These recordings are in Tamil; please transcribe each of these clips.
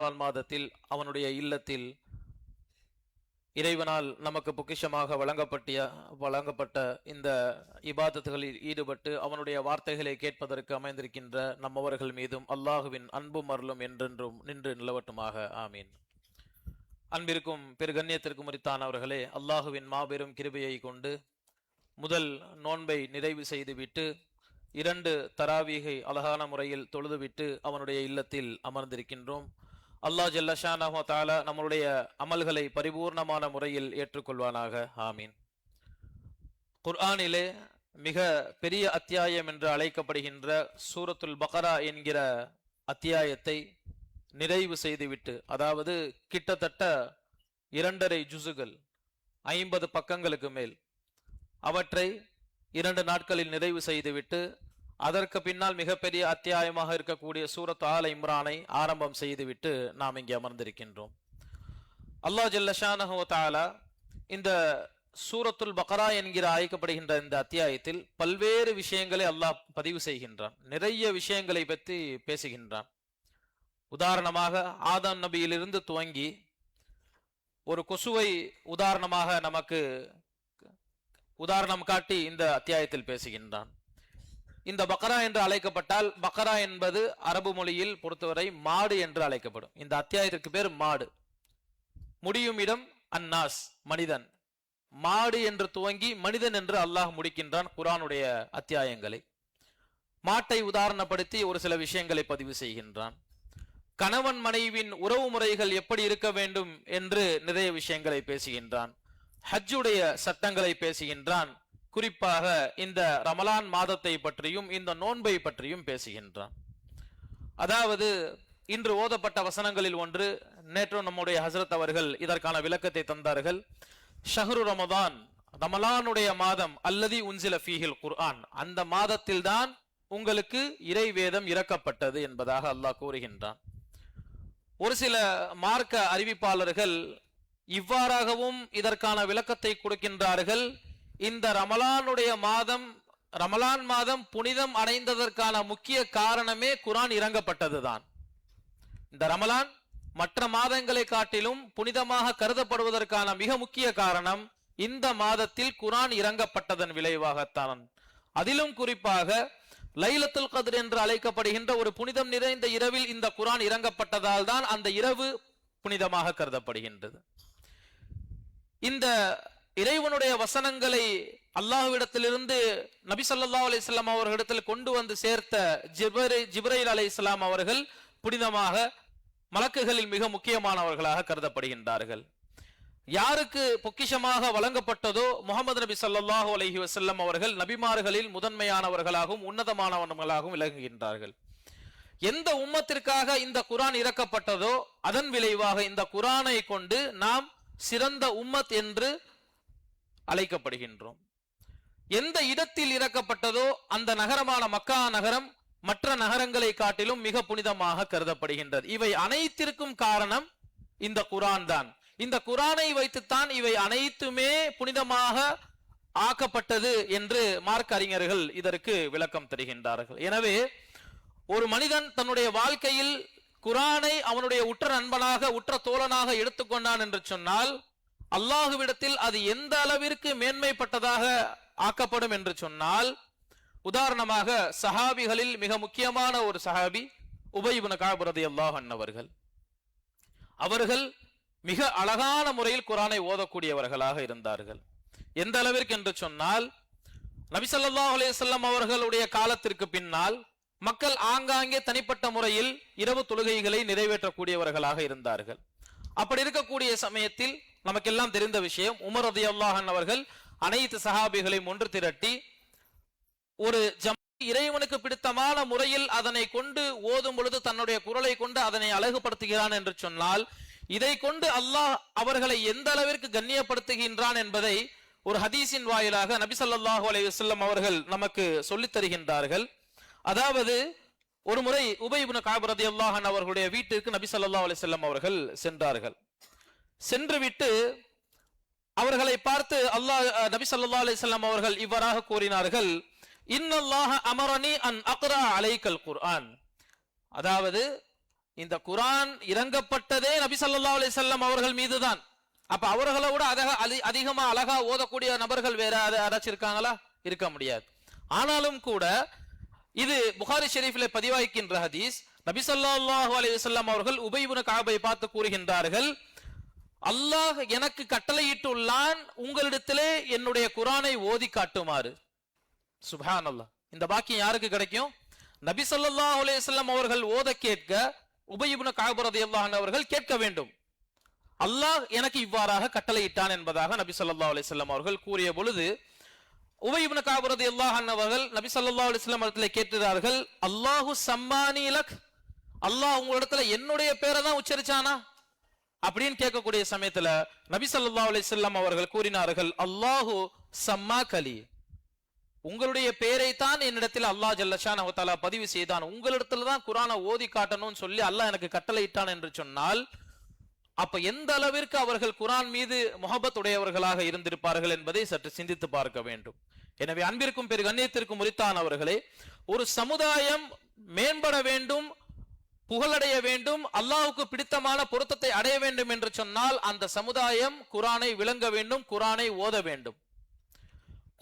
ரமலான் மாதத்தில் அவனுடைய இல்லத்தில் இறைவனால் நமக்கு பொக்கிஷமாக வழங்கப்பட்டிய வழங்கப்பட்ட இந்த இபாதத்துகளில் ஈடுபட்டு அவனுடைய வார்த்தைகளை கேட்பதற்கு அமைந்திருக்கின்ற நம்மவர்கள் மீதும் அல்லாஹுவின் அன்பும் அருளும் என்றென்றும் நின்று நிலவட்டுமாக. ஆமீன். அன்பிற்கும் பெரு முறித்தானவர்களே அல்லாஹுவின் மாபெரும் கிருபையை கொண்டு முதல் நோன்பை நிறைவு செய்துவிட்டு இரண்டு தராவீகை அழகான முறையில் தொழுதுவிட்டு அவனுடைய இல்லத்தில் அமர்ந்திருக்கின்றோம். அல்லாஹ் ஜல்லஷானா தாலா நம்மளுடைய அமல்களை பரிபூர்ணமான முறையில் ஏற்றுக்கொள்வானாக. ஆமீன். குர்ஆனிலே மிக பெரிய அத்தியாயம் என்று அழைக்கப்படுகின்ற சூரத்துல் பக்ரா என்கிற அத்தியாயத்தை நிறைவு செய்துவிட்டு அதாவது கிட்டத்தட்ட இரண்டரை ஜுசுகள் ஐம்பது பக்கங்களுக்கு மேல் அவற்றை இரண்டு நாட்களில் நிறைவு செய்துவிட்டு அதற்கு பின்னால் மிகப்பெரிய அத்தியாயமாக இருக்கக்கூடிய சூரத் ஆல இம்ரானை ஆரம்பம் செய்துவிட்டு நாம் இங்கே அமர்ந்திருக்கின்றோம். அல்லாஹ் ஜல்லஷானஹாலா இந்த சூரத்துல் பக்ரா என்கிற அழைக்கப்படுகின்ற இந்த அத்தியாயத்தில் பல்வேறு விஷயங்களை அல்லாஹ் பதிவு செய்கின்றான். நிறைய விஷயங்களை பற்றி பேசுகின்றான். உதாரணமாக ஆதம் நபியிலிருந்து துவங்கி ஒரு கொசுவை உதாரணமாக நமக்கு உதாரணம் காட்டி இந்த அத்தியாயத்தில் பேசுகின்றான். இந்த பக்ரா என்று அழைக்கப்பட்டால் பக்ரா என்பது அரபு மொழியில் பொறுத்தவரை மாடு என்று அழைக்கப்படும். இந்த அத்தியாயத்திற்கு பேர் மாடு. முடியும் இடம் அன்னாஸ் மனிதன். மாடு என்று துவங்கி மனிதன் என்று அல்லாஹ் முடிக்கின்றான் குரானுடைய அத்தியாயங்களை. மாட்டை உதாரணப்படுத்தி ஒரு சில விஷயங்களை பதிவு செய்கின்றான். கணவன் மனைவின் உறவு முறைகள் எப்படி இருக்க வேண்டும் என்று நிறைய விஷயங்களை பேசுகின்றான். ஹஜ்ஜுடைய சட்டங்களை பேசுகின்றான். குறிப்பாக இந்த ரமலான் மாதத்தை பற்றியும் இந்த நோன்பை பற்றியும் பேசுகின்றான். அதாவது இன்று ஓதப்பட்ட வசனங்களில் ஒன்று நேற்று நம்முடைய ஹசரத் அவர்கள் இதற்கான விளக்கத்தை தந்தார்கள். ஷஹ்ரு ரமதான் ரமலானுடைய மாதம் அல்லதி உன்சில ஃபீஹில் குர்ஆன். அந்த மாதத்தில்தான் உங்களுக்கு இறை வேதம் இறக்கப்பட்டது என்பதாக அல்லாஹ் கூறுகின்றான். ஒரு சில மார்க்க அறிவிப்பாளர்கள் இவ்வாறாகவும் இதற்கான விளக்கத்தை கொடுக்கின்றார்கள். இந்த ரமலானுடைய மாதம் ரமலான் மாதம் புனிதம் அடைந்ததற்கான முக்கிய காரணமே குரான் இறங்கப்பட்டதுதான். இந்த ரமலான் மற்ற மாதங்களை காட்டிலும் புனிதமாக கருதப்படுவதற்கான மிக முக்கிய காரணம் இந்த மாதத்தில் குரான் இறங்கப்பட்டதன் விளைவாகத்தான். அதிலும் குறிப்பாக லைலத்துல் கதிர் என்று அழைக்கப்படுகின்ற ஒரு புனிதம் நிறைந்த இரவில் இந்த குரான் இறங்கப்பட்டதால் தான் அந்த இரவு புனிதமாக கருதப்படுகின்றது. இந்த இறைவனுடைய வசனங்களை அல்லாஹுவிடத்திலிருந்து நபி ஸல்லல்லாஹு அலைஹி வஸல்லம் அவர்களிடத்தில் கொண்டு வந்து சேர்த்த ஜிபரை ஜிப்ரைல் அலைஹிஸ்ஸலாம் அவர்கள் புனிதமாக மலக்குகளில் மிக முக்கியமானவர்களாக கருதப்படுகின்றார்கள். யாருக்கு பொக்கிஷமாக வழங்கப்பட்டதோ முகமது நபி ஸல்லல்லாஹு அலஹி வசல்லம் அவர்கள் நபிமார்களில் முதன்மையானவர்களாகவும் உன்னதமானவர்களாகவும் விளங்குகின்றார்கள். எந்த உம்மத்திற்காக இந்த குரான் இறக்கப்பட்டதோ அதன் விளைவாக இந்த குரானை கொண்டு நாம் சிறந்த உம்மத் என்று அழைக்கப்படுகின்றோம். எந்த இடத்தில் இறக்கப்பட்டதோ அந்த நகரமான மக்கா நகரம் மற்ற நகரங்களை காட்டிலும் மிக புனிதமாக கருதப்படுகின்றது. இவை அனைத்திற்கும் காரணம் இந்த குரான் தான். இந்த குரானை வைத்துத்தான் இவை அனைத்துமே புனிதமாக ஆக்கப்பட்டது என்று மார்க் அறிஞர்கள் இதற்கு விளக்கம் தருகின்றார்கள். எனவே ஒரு மனிதன் தன்னுடைய வாழ்க்கையில் குரானை அவனுடைய உற்ற நண்பனாக உற்ற தோழனாக எடுத்துக்கொண்டான் என்று சொன்னால் அல்லாஹுவிடத்தில் அது எந்த அளவிற்கு மேன்மைப்பட்டதாக ஆக்கப்படும் என்று சொன்னால் உதாரணமாக சஹாபிகளில் மிக முக்கியமான ஒரு சஹாபி உபயிபுன காபுரதி அல்லாஹன் அவர்கள். அவர்கள் மிக அழகான முறையில் குரானை ஓதக்கூடியவர்களாக இருந்தார்கள். எந்த அளவிற்கு என்று சொன்னால் நபிசல்லா அலையம் அவர்களுடைய காலத்திற்கு பின்னால் மக்கள் ஆங்காங்கே தனிப்பட்ட முறையில் இரவு தொழுகைகளை நிறைவேற்றக்கூடியவர்களாக இருந்தார்கள். அப்படி இருக்கக்கூடிய சமயத்தில் நமக்கெல்லாம் தெரிந்த விஷயம் உமர் அதி அல்லாஹன் அவர்கள் அனைத்து சஹாபிகளையும் ஒன்று திரட்டி ஒரு ஜம் இறைவனுக்கு பிடித்தமான முறையில் அதனை கொண்டு ஓதும் பொழுது தன்னுடைய குரலை கொண்டு அதனை அழகுபடுத்துகிறான் என்று சொன்னால் இதை கொண்டு அல்லாஹ் அவர்களை எந்த அளவிற்கு கண்ணியப்படுத்துகின்றான் என்பதை ஒரு ஹதீஸின் வாயிலாக நபி சொல்லாஹு அலைஹி அவர்கள் நமக்கு சொல்லித் தருகின்றார்கள். அதாவது ஒரு முறை உபயிபுன காபரதி அல்லாஹன் அவர்களுடைய வீட்டிற்கு நபி சொல்லா அலைஹி அவர்கள் சென்றார்கள். சென்று விட்டு அவர்களை பார்த்து அல்லாஹ் நபி சல்லா அலிசல்லாம் அவர்கள் இவ்வாறாக கூறினார்கள் இன்னல்லாஹ அமரனி அன் அக்ரா அலைக்கல் குர்ஆன். அதாவது இந்த குரான் இறங்கப்பட்டதே நபி சல்லா அலிசல்லாம் அவர்கள் மீதுதான். அப்ப அவர்களை விட அழக அதி- அதிகமா அழகா ஓதக்கூடிய நபர்கள் வேற யாரு- யாராச்சும் இருக்காங்களா? இருக்க முடியாது. ஆனாலும் கூட இது புகாரி ஷெரீஃபிலே பதிவாய்க்கின்ற ஹதீஸ் நபி ஸல்லல்லாஹு அலி வஸல்லம் அவர்கள் உபை காபை பார்த்து கூறுகின்றார்கள் அல்லாஹ் எனக்கு கட்டளையிட்டுள்ளான் உங்களிடத்திலே என்னுடைய குரானை ஓதி காட்டுமாறு. சுப்ஹானல்லாஹ். இந்த பாக்கியம் யாருக்கு கிடைக்கும்? நபி சொல்லா அலைஹி அவர்கள் ஓத கேட்க உபை காபுரதி அவர்கள் கேட்க வேண்டும். அல்லாஹ் எனக்கு இவ்வாறாக கட்டளையிட்டான் என்பதாக நபி சொல்லா அலிஸ்லாம் அவர்கள் கூறிய பொழுது உபை காபுரதி கஅப் அவர்கள் நபி சொல்லா அலிஸ்லாம் வஸல்லம் இடத்துல அல்லாஹு சம்மானி லக். அல்லாஹ் உங்களிடத்துல என்னுடைய பேரை தான் உச்சரிச்சானா? அப்படின்னு கேட்கக்கூடிய சமயத்துல நபி சல்லா அலிசல்லாம் அவர்கள் கூறினார்கள் அல்லாஹு சம்மா கலி உங்களுடைய பேரை தான் என்னிடத்தில் அல்லாஹ் ஜல்லஷான் அவத்தாலா பதிவு செய்தான். உங்களிடத்துல தான் குரானை ஓதி காட்டணும்னு சொல்லி அல்லாஹ் எனக்கு கட்டளையிட்டான் என்று சொன்னால் அப்ப எந்த அளவிற்கு அவர்கள் குரான் மீது முகபத் உடையவர்களாக இருந்திருப்பார்கள் என்பதை சற்று சிந்தித்து பார்க்க வேண்டும். எனவே அன்பிற்கும் பெரு கண்ணியத்திற்கும் உரித்தான் அவர்களே ஒரு சமுதாயம் மேம்பட வேண்டும் புகழடைய வேண்டும் அல்லாவுக்கு பிடித்தமான பொருத்தத்தை அடைய வேண்டும் என்று சொன்னால் அந்த சமுதாயம் குரானை விளங்க வேண்டும் குரானை ஓத வேண்டும்.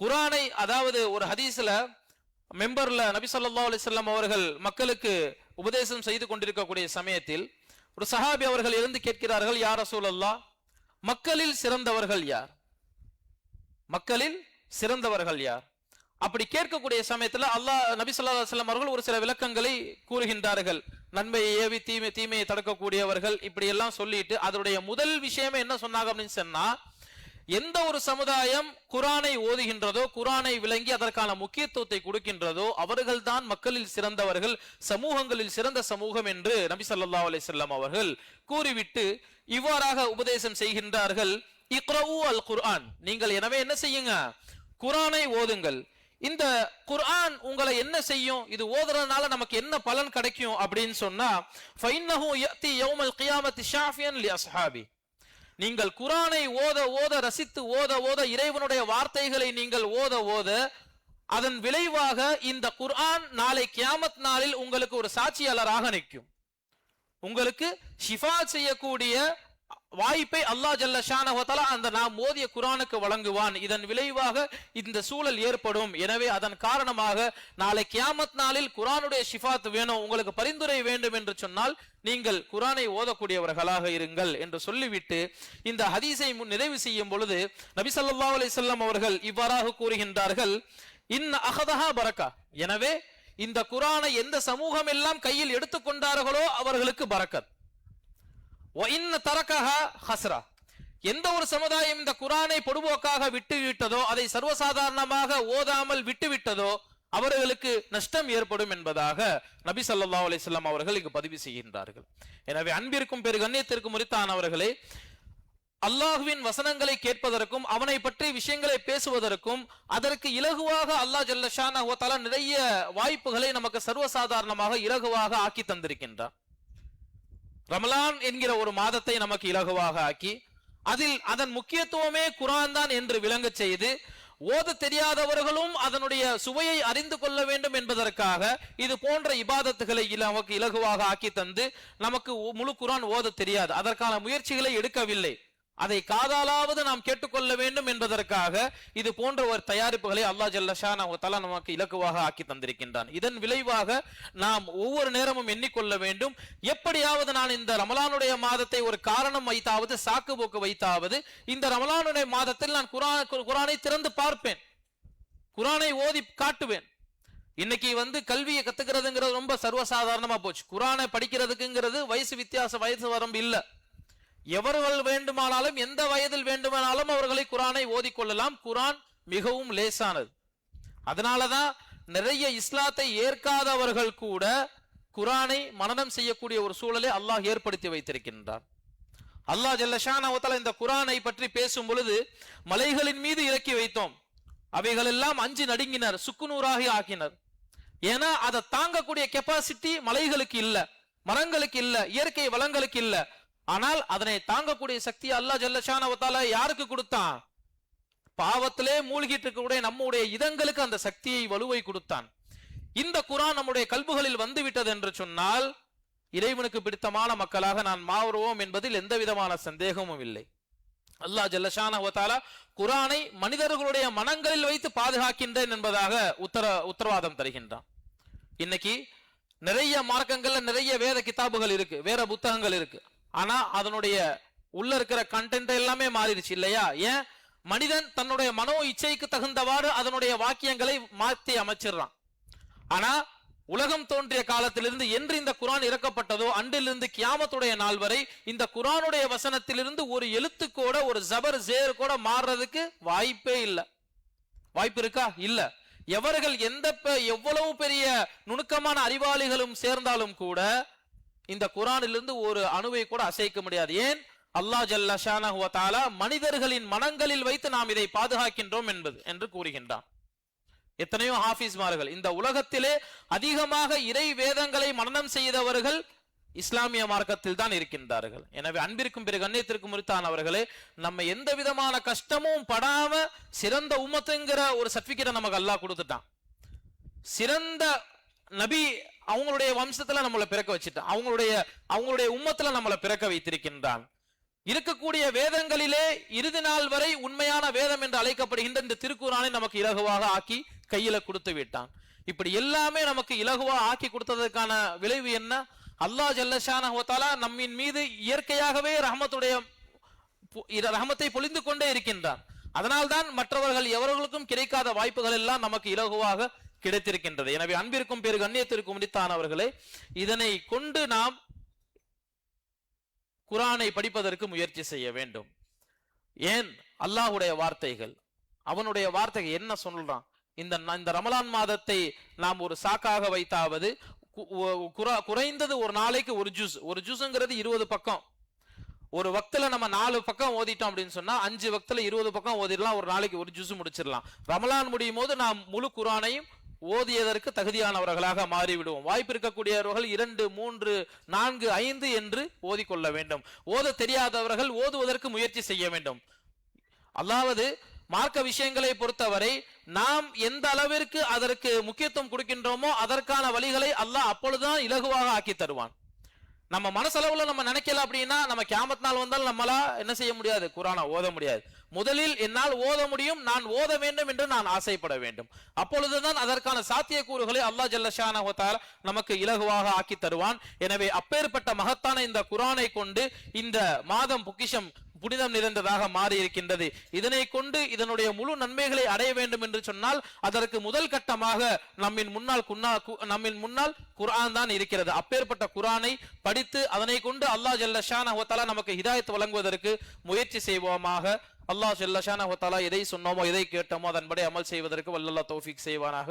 குரானை அதாவது ஒரு ஹதீஸ்ல மெம்பர்ல நபி சொல்லா அலைஹி அவர்கள் மக்களுக்கு உபதேசம் செய்து கொண்டிருக்கக்கூடிய சமயத்தில் ஒரு சஹாபி அவர்கள் இருந்து கேட்கிறார்கள் யார் ரசூலல்லாஹ் மக்களில் சிறந்தவர்கள் யார்? மக்களில் சிறந்தவர்கள் யார்? அப்படி கேட்கக்கூடிய சமயத்தில் அல்லாஹ் நபி சொல்லா அலுவலம் அவர்கள் ஒரு சில விளக்கங்களை கூறுகின்றார்கள். நன்மையை ஏவி தீமை தீமையை தடுக்கக்கூடியவர்கள் இப்படி எல்லாம் சொல்லிட்டு அதனுடைய முதல் விஷயமே என்ன சொன்னாங்க அப்படின்னு சொன்னா எந்த ஒரு சமுதாயம் குரானை ஓதுகின்றதோ குரானை விளங்கி அதற்கான முக்கியத்துவத்தை கொடுக்கின்றதோ அவர்கள்தான் மக்களில் சிறந்தவர்கள் சமூகங்களில் சிறந்த சமூகம் என்று நபி ஸல்லல்லாஹு அலைஹி அவர்கள் கூறிவிட்டு இவ்வாறாக உபதேசம் செய்கின்றார்கள். இக்ரவு அல் குர்ஆன். நீங்கள் எனவே என்ன செய்யுங்க? குரானை ஓதுங்கள். இந்த குர்ஆன் உங்களை என்ன செய்யும்? இது ஓதுறதுனால நமக்கு என்ன பலன் கிடைக்கும் அப்படின்னு சொன்னா ஃபைன்னஹு யஅதி யௌமல் கியாமத்தி ஷாஃபியன் லி அஸ்ஹாபி. நீங்கள் குரானை ஓத ஓத ரசித்து ஓத ஓத இறைவனுடைய வார்த்தைகளை நீங்கள் ஓத ஓத அதன் விளைவாக இந்த குர்ஆன் நாளை கியாமத் நாளில் உங்களுக்கு ஒரு சாட்சியாளராக நிற்கும். உங்களுக்கு ஷிஃபா செய்யக்கூடிய வாய்ப்பை அல்லாஹ் ஜல்ல ஷானஹு அந்த நாம் ஓதிய குரானுக்கு வழங்குவான். இதன் விளைவாக இந்த சூழல் ஏற்படும். எனவே அதன் காரணமாக நாளை கியாமத் நாளில் குரானுடைய ஷிஃபாத் வேணும். உங்களுக்கு பரிந்துரை வேண்டும் என்று சொன்னால் நீங்கள் குரானை ஓதக்கூடியவர்களாக இருங்கள் என்று சொல்லிவிட்டு இந்த ஹதீஸை முன் நிறைவு செய்யும் பொழுது நபி சல்லா அலிசல்லாம் அவர்கள் இவ்வாறாக கூறுகின்றார்கள். இன் அகதஹா பரக்கா. எனவே இந்த குரானை எந்த சமூகம் எல்லாம் கையில் எடுத்துக்கொண்டார்களோ அவர்களுக்கு பரக்கத். ஹஸ்ரா எந்த ஒரு சமுதாயம் இந்த குரானை பொடுபோக்காக விட்டு விட்டதோ அதை சர்வசாதாரணமாக ஓதாமல் விட்டுவிட்டதோ அவர்களுக்கு நஷ்டம் ஏற்படும் என்பதாக நபி சல்லா அலைஹி அவர்கள் இங்கு பதிவு செய்கின்றார்கள். எனவே அன்பிற்கும் பெரு கண்ணியத்திற்கும் முறித்தானவர்களே அல்லாஹுவின் வசனங்களை கேட்பதற்கும் அவனை பற்றி விஷயங்களை பேசுவதற்கும் அதற்கு இலகுவாக அல்லாஹ் ஜல்லஷான நிறைய வாய்ப்புகளை நமக்கு சர்வசாதாரணமாக இலகுவாக ஆக்கி தந்திருக்கின்றான். ரமலான் என்கிற ஒரு மாதத்தை நமக்கு இலகுவாக ஆக்கி அதில் அதன் முக்கியத்துவமே குரான் தான் என்று விளங்கச் செய்து ஓத தெரியாதவர்களும் அதனுடைய சுவையை அறிந்து கொள்ள வேண்டும் என்பதற்காக இது போன்ற இபாதத்துகளை நமக்கு இலகுவாக ஆக்கி தந்து நமக்கு முழு குரான் ஓத தெரியாது. அதற்கான முயற்சிகளை எடுக்கவில்லை. அதை காதாலாவது நாம் கேட்டுக்கொள்ள வேண்டும் என்பதற்காக இது போன்ற ஒரு தயாரிப்புகளை அல்லாஹ் ஜல்லஷா தலா நமக்கு இலக்குவாக ஆக்கி தந்திருக்கின்றான். இதன் விளைவாக நாம் ஒவ்வொரு நேரமும் எண்ணிக்கொள்ள வேண்டும். எப்படியாவது நான் இந்த ரமலானுடைய மாதத்தை ஒரு காரணம் வைத்தாவது சாக்கு போக்கு வைத்தாவது இந்த ரமலானுடைய மாதத்தில் நான் குரான் குரானை திறந்து பார்ப்பேன். குரானை ஓதி காட்டுவேன். இன்னைக்கு வந்து கல்வியை கத்துக்கிறதுங்கிறது ரொம்ப சர்வசாதாரணமா போச்சு. குரானை படிக்கிறதுக்குங்கிறது வயசு வித்தியாச வயசு வரம்பு இல்ல. எவர்கள் வேண்டுமானாலும் எந்த வயதில் வேண்டுமானாலும் அவர்களை குரானை ஓதிக்கொள்ளலாம். குரான் மிகவும் லேசானது. அதனாலதான் நிறைய இஸ்லாத்தை ஏற்காதவர்கள் கூட குரானை மனனம் செய்யக்கூடிய ஒரு சூழலை அல்லாஹ் ஏற்படுத்தி வைத்திருக்கின்றார் அல்லாஹ் ஜல்லஷான இந்த குரானை பற்றி பேசும் பொழுது மலைகளின் மீது இறக்கி வைத்தோம். அவைகள் எல்லாம் அஞ்சு நடுங்கினர் சுக்குநூறாகி ஆக்கினர் ஏன்னா அதை தாங்கக்கூடிய கெப்பாசிட்டி மலைகளுக்கு இல்ல மரங்களுக்கு இல்ல இயற்கை வளங்களுக்கு இல்ல. ஆனால் அதனை தாங்கக்கூடிய சக்தி அல்லாஹ் ஜல்லஷான யாருக்கு கொடுத்தான்? பாவத்திலே மூழ்கிட்டு இருக்கக்கூடிய நம்முடைய இதங்களுக்கு அந்த சக்தியை வலுவை கொடுத்தான். இந்த குரான் நம்முடைய கல்புகளில் வந்து விட்டது என்று சொன்னால் இறைவனுக்கு பிடித்தமான மக்களாக நான் மாறுவோம் என்பதில் எந்த விதமான சந்தேகமும் இல்லை. அல்லாஹ் ஜல்லஷான குரானை மனிதர்களுடைய மனங்களில் வைத்து பாதுகாக்கின்றேன் என்பதாக உத்தர உத்தரவாதம் தருகின்றான். இன்னைக்கு நிறைய மார்க்கங்கள்ல நிறைய வேத கிதாபுகள் இருக்கு வேற புத்தகங்கள் இருக்கு. ஆனா அதனுடைய உள்ள இருக்கிற கண்டென்ட் எல்லாமே மாறிடுச்சு இல்லையா? ஏன்? மனிதன் தன்னுடைய மனோ இச்சைக்கு தகுந்தவாறு அதனுடைய வாக்கியங்களை மாற்றி அமைச்சிடுறான். ஆனா உலகம் தோன்றிய காலத்திலிருந்து என்று இந்த குரான் இறக்கப்பட்டதோ அன்றிலிருந்து கியாமத்துடைய நாள் வரை இந்த குரானுடைய வசனத்திலிருந்து ஒரு எழுத்து கூட ஒரு ஜபர் ஜேர் கூட மாறுறதுக்கு வாய்ப்பே இல்லை. வாய்ப்பு இருக்கா? இல்ல. எவர்கள் எந்த எவ்வளவு பெரிய நுணுக்கமான அறிவாளிகளும் சேர்ந்தாலும் கூட இந்த குரானிலிருந்து ஒரு அணுவை கூட அசைக்க முடியாது. ஏன்? அல்லாஹ் ஜல்லா மனிதர்களின் மனங்களில் வைத்து நாம் இதை பாதுகாக்கின்றோம் என்பது என்று கூறுகின்றான். எத்தனையோ ஹாஃபிஸ்மார்கள் இந்த உலகத்திலே அதிகமாக இறை வேதங்களை மனனம் செய்தவர்கள் இஸ்லாமிய மார்க்கத்தில் தான் இருக்கின்றார்கள். எனவே அன்பிற்கும் பிறகு கண்ணியத்திற்கும் உரித்தானவர்களே நம்ம எந்த விதமான கஷ்டமும் படாம சிறந்த உமத்துங்கிற ஒரு சர்டிபிகேட்டை நமக்கு அல்லாஹ் கொடுத்துட்டான். சிறந்த நபி அவங்களுடைய வம்சத்துல நம்மளை பிறக்க வச்சுட்டான் அவங்களுடைய அவங்களுடைய உம்மத்துல நம்மளை பிறக்க வைத்திருக்கின்றான். இருக்கக்கூடிய வேதங்களிலே இறுதி நாள் வரை உண்மையான வேதம் என்று அழைக்கப்படுகின்ற இந்த திருக்குறானை நமக்கு இலகுவாக ஆக்கி கையில கொடுத்து விட்டான். இப்படி எல்லாமே நமக்கு இலகுவா ஆக்கி கொடுத்ததற்கான விளைவு என்ன? அல்லாஹ் ஜல்லஷான நம்மின் மீது இயற்கையாகவே ரஹமத்துடைய ரஹமத்தை பொழிந்து கொண்டே இருக்கின்றான். அதனால்தான் மற்றவர்கள் எவர்களுக்கும் கிடைக்காத வாய்ப்புகள் எல்லாம் நமக்கு இலகுவாக கிடைத்திருக்கின்றது. எனவே அன்பிற்கும் பேரு கண்ணியத்திற்கும் முடித்தானவர்களே இதனை கொண்டு நாம் குரானை படிப்பதற்கு முயற்சி செய்ய வேண்டும். ஏன்? அல்லாஹுடைய வார்த்தைகள். அவனுடைய வார்த்தைகள் என்ன சொல்றான்? இந்த இந்த ரமலான் மாதத்தை நாம் ஒரு சாக்காக வைத்தாவது குறைந்தது ஒரு நாளைக்கு ஒரு ஜூஸ் ஒரு ஜூஸ்ங்கிறது இருபது பக்கம். ஒரு வக்துல நம்ம நாலு பக்கம் ஓதிட்டோம் அப்படின்னு சொன்னா அஞ்சு வக்துல இருபது பக்கம் ஓதிடலாம் ஒரு நாளைக்கு ஒரு ஜூஸ் முடிச்சிடலாம். ரமலான் முடியும் போது நாம் முழு குரானையும் ஓதியதற்கு தகுதியானவர்களாக மாறிவிடுவோம். வாய்ப்பு இருக்கக்கூடியவர்கள் இரண்டு மூன்று நான்கு ஐந்து என்று ஓதிக்கொள்ள வேண்டும். ஓத தெரியாதவர்கள் ஓதுவதற்கு முயற்சி செய்ய வேண்டும். அதாவது மார்க்க விஷயங்களை பொறுத்தவரை நாம் எந்த அளவிற்கு அதற்கு முக்கியத்துவம் கொடுக்கின்றோமோ அதற்கான வழிகளை அல்லாஹ் அப்பொழுதுதான் இலகுவாக ஆக்கி தருவான். நம்ம மனசளவுல நம்ம நினைக்கல அப்படின்னா நம்ம கேமத் நாள் வந்தால் நம்மளா என்ன செய்ய முடியாது? குரானை ஓத முடியாது. முதலில் என்னால் ஓத முடியும் நான் ஓத வேண்டும் என்று நான் ஆசைப்பட வேண்டும். அப்பொழுதுதான் அதற்கான சாத்தியக்கூறுகளை அல்லாஹ் ஜல்லஷான நமக்கு இலகுவாக ஆக்கி தருவான். எனவே அப்பேற்பட்ட மகத்தான இந்த குரானை கொண்டு இந்த மாதம் பொக்கிஷம் புனிதம் நிறைந்ததாக மாறி இருக்கின்றது இதனை கொண்டு இதனுடைய முழு நன்மைகளை அடைய வேண்டும் என்று சொன்னால் அதற்கு முதல் கட்டமாக நம்மின் முன்னால் நம்மின் முன்னால் குரான் தான் இருக்கிறது. அப்பேற்பட்ட குரானை படித்து அதனை கொண்டு அல்லாஹ் ஜல்லஷான நமக்கு ஹிதாயத்து வழங்குவதற்கு முயற்சி செய்வோமாக. அல்லாஹ் ஜல்லஷான எதை சொன்னோமோ எதை கேட்டோமோ அதன்படி அமல் செய்வதற்கு வல்லல்லா தௌஃபீக் செய்வானாக.